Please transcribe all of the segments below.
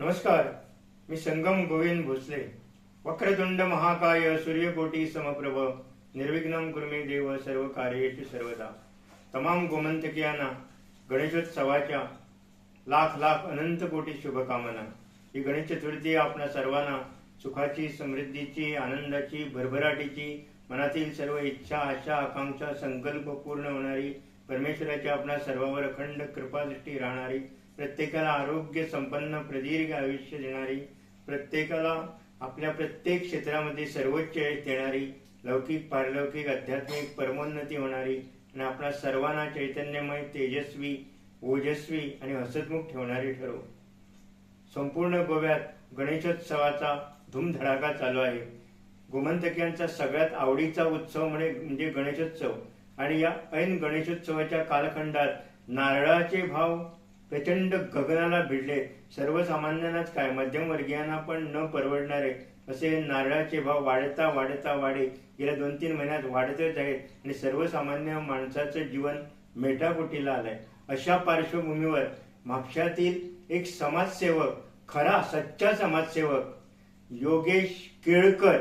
नमस्कार मी संगम गोविंद भोसले. वक्रतुंड महाकाय सूर्यकोटी समप्रभ निर्विघ्नम कुर्मे देव सर्व कार्येषु सर्वदा. तमाम गोमंतकीयांना गणेशोत्सवाच्या लाख लाख अनंत कोटी शुभकामना. ही गणेश चतुर्थी आपल्या सर्वांना सुखाची समृद्धीची आनंदाची भरभराटीची मनातील सर्व इच्छा आशा आकांक्षा संकल्प पूर्ण होणारी परमेश्वराची आपल्या सर्वावर अखंड कृपादृष्टी राहणारी प्रत्येकाला आरोग्य संपन्न प्रदीर्घ आयुष्य देणारी प्रत्येकाला आपल्या प्रत्येक क्षेत्रामध्ये सर्वोच्च यश देणारी लौकिक पारलौकिक आध्यात्मिक परमोन्नती होणारी आणि आपल्या सर्वांना चैतन्यमय तेजस्वी ओजस्वी आणि हसतमुख ठेवणारी ठरव. संपूर्ण गोव्यात गणेशोत्सवाचा धूमधडाका चालू आहे. गोमंतकियांचा सगळ्यात आवडीचा उत्सव म्हणजे गणेशोत्सव. आणि या ऐन गणेशोत्सवाच्या कालखंडात नारळाचे भाव प्रचंड गगनाला भिडले. सर्वसामान्यांनाच काय? मध्यमवर्गीयांना पण न परवडणारे असे नारळाचे भाव वाढता वाढता वाढे. गेल्या दोन तीन महिन्यात वाढतच आहेत आणि सर्वसामान्य माणसाचं जीवन मेटाकुटीला आलंय. अशा पार्श्वभूमीवर म्हापशातील एक समाजसेवक खरा सच्चा समाजसेवक योगेश केळकर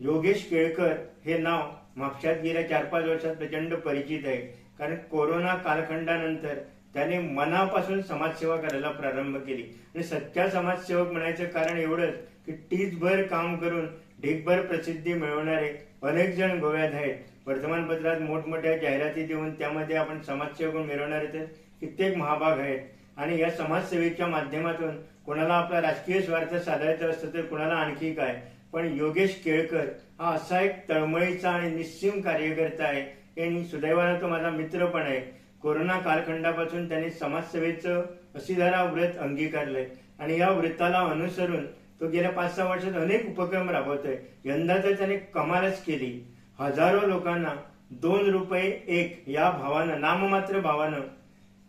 योगेश केळकर हे नाव म्हापशात गेल्या चार पाच वर्षात प्रचंड परिचित आहे. कारण कोरोना कालखंडानंतर त्याने मनापासून समाजसेवा करायला प्रारंभ केली. आणि सच्चा समाजसेवक म्हणायचं कारण एवढंच की टीचभर काम करून ढीकभर प्रसिद्धी मिळवणारे अनेक जण गोव्यात आहेत. वर्तमानपत्रात मोठमोठ्या जाहिराती देऊन त्यामध्ये आपण समाजसेवक मिळवणारे तर कित्येक महाभाग आहेत. आणि या समाजसेवेच्या माध्यमातून कोणाला आपला राजकीय स्वार्थ साधायचा असतं तर कोणाला आणखी काय? पण योगेश केळकर हा असा एक तळमळीचा आणि निस्सीम कार्यकर्ता आहे. आणि सुदैवानं तो माझा मित्र पण आहे. कोरोना कालखंडापासून त्यांनी समाजसेवेचं असीधारा व्रत अंगीकारलंय. आणि या व्रताला अनुसरून तो गेल्या पाच सहा वर्षात अनेक उपक्रम राबवतोय. यंदा तर त्याने कमालच केली. हजारो लोकांना दोन रुपये एक या भावानं नाममात्र भावानं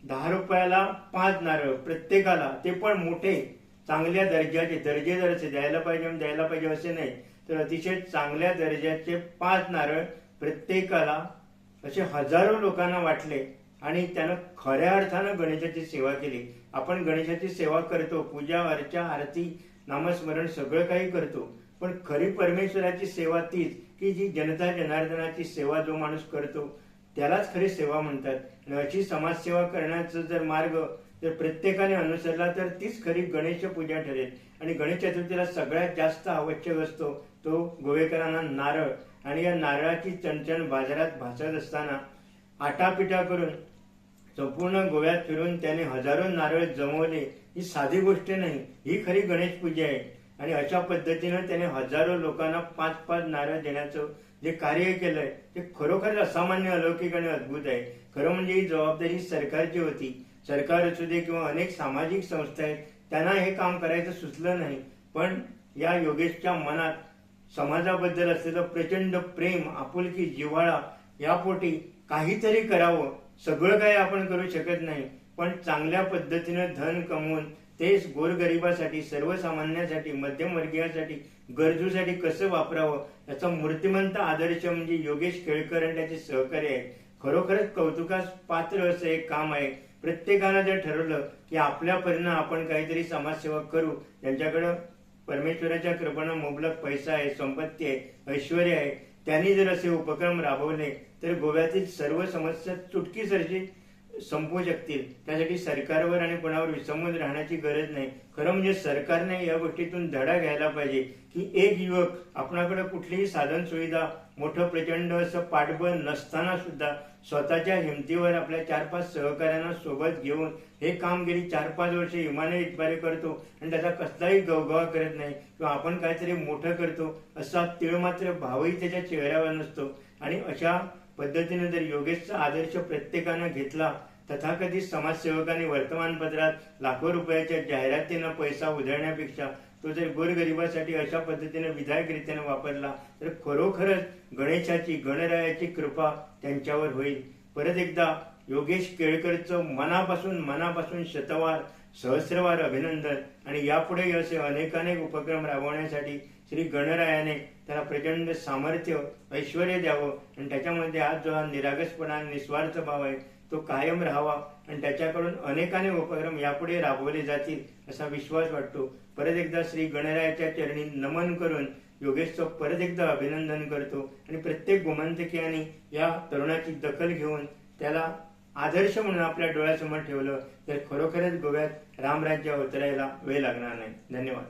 दहा रुपयाला पाच नारळ प्रत्येकाला. ते पण मोठे चांगल्या दर्जाचे दर्जेदारचे द्यायला पाहिजे द्यायला पाहिजे असे नाही. तर अतिशय चांगल्या दर्जाचे पाच नारळ प्रत्येकाला असे हजारो लोकांना वाटले. आणि त्यानं खऱ्या अर्थानं गणेशाची सेवा केली. आपण गणेशाची सेवा करतो पूजा अर्चा आरती नामस्मरण सगळं काही करतो. पण खरी परमेश्वराची सेवा तीच की जी जनता जनार्दनाची सेवा जो माणूस करतो त्यालाच खरी सेवा म्हणतात. आणि अशी समाजसेवा करण्याचा जर मार्ग जर प्रत्येकाने अनुसरला तर तीच खरी गणेश पूजा ठरेल. आणि गणेश चतुर्थीला सगळ्यात जास्त आवश्यक असतो तो गोवेकरांना नारळ. आणि या नारळाची चणचण बाजारात भासत असताना आटापिटा करून संपूर्ण गोव्यात फिरून त्याने हजारो नारळ जमवले. ही साधी गोष्ट नाही ही खरी गणेश पूजा आहे. आणि अशा पद्धतीनं त्याने हजारो लोकांना पाच पाच नारळ देण्याचं जे कार्य केलंय ते खरोखर असामान्य अलौकिक आणि अद्भुत आहे. खरं म्हणजे ही जबाबदारी सरकारची होती. सरकार असू दे किंवा अनेक सामाजिक संस्था आहेत त्यांना हे काम करायचं सुचलं नाही. पण या योगेशच्या मनात समाजाबद्दल असलेलं प्रचंड प्रेम आपुलकी जिव्हाळा यापोटी काहीतरी करावं. सगळं काही आपण करू शकत नाही पण चांगल्या पद्धतीनं धन कमवून तेच गोरगरिबासाठी सर्वसामान्यांसाठी मध्यमवर्गीयासाठी गरजूसाठी कसं वापरावं याचा मूर्तिमंत आदर्श म्हणजे योगेश केळकर आणि त्याचे सहकारी आहे खरोखरच कौतुकास पात्र असं एक काम आहे. प्रत्येकानं जर ठरवलं की आपल्या परीनं आपण काहीतरी समाजसेवा करू त्यांच्याकडं परमेश्वराच्या कृपेनं मुबलक पैसा आहे संपत्ती आहे ऐश्वर आहे त्यांनी जर असे उपक्रम राबवले तर गोव्यातील सर्व समस्या चुटकीसरशी संपू शकतील. त्यासाठी सरकारवर आणि कोणावर विसंबून राहण्याची गरज नाही. खरं म्हणजे सरकारने या गोष्टीतून धडा घ्यायला पाहिजे की एक युवक आपणाकडे कुठलीही साधन सुविधा मोठं प्रचंड असं पाठबळ नसताना सुद्धा स्वतःच्या हिमतीवर आपल्या चार पाच सहकाऱ्यांना सोबत घेऊन हे काम गेली चार पाच वर्ष इमाने इतबारे करतो आणि त्याचा कसलाही गवगवा करत नाही किंवा आपण काहीतरी मोठं करतो असा तिळ मात्र भावही त्याच्या चेहऱ्यावर नसतो. आणि अशा पद्धतीने जर योगेशचा आदर्श प्रत्येकानं घेतला तथाकथित समाजसेवकांनी वर्तमानपत्रात लाखो रुपयाच्या जाहिरातीनं पैसा उधळण्यापेक्षा तो जर गोरगरिबासाठी अशा पद्धतीने विधायकरित्याने वापरला तर खरोखरच गणेशाची गणरायाची कृपा त्यांच्यावर होईल. परत एकदा योगेश केळकरचं मनापासून मनापासून शतवार सहस्रवार अभिनंदन. आणि यापुढे असे अनेकानेक उपक्रम राबवण्यासाठी श्री गणरायाने त्याला प्रचंड सामर्थ्य ऐश्वर द्यावं. आणि त्याच्यामध्ये आज जो हा निरागसपणा निस्वार्थ भाव आहे तो कायम राहावा आणि त्याच्याकडून अनेकाने उपक्रम यापुढे राबवले जातील असा विश्वास वाटतो. परत एकदा श्री गणरायाच्या चरणी नमन करून योगेशचं परत एकदा अभिनंदन करतो आणि प्रत्येक गोमंतकीयाने या तरुणाची दखल घेऊन त्याला आदर्श म्हणून आपल्या डोळ्यासमोर ठेवलं. तर खरोखरच गोव्यात रामराज्य अवतरायला वेळ लागणार नाही. धन्यवाद.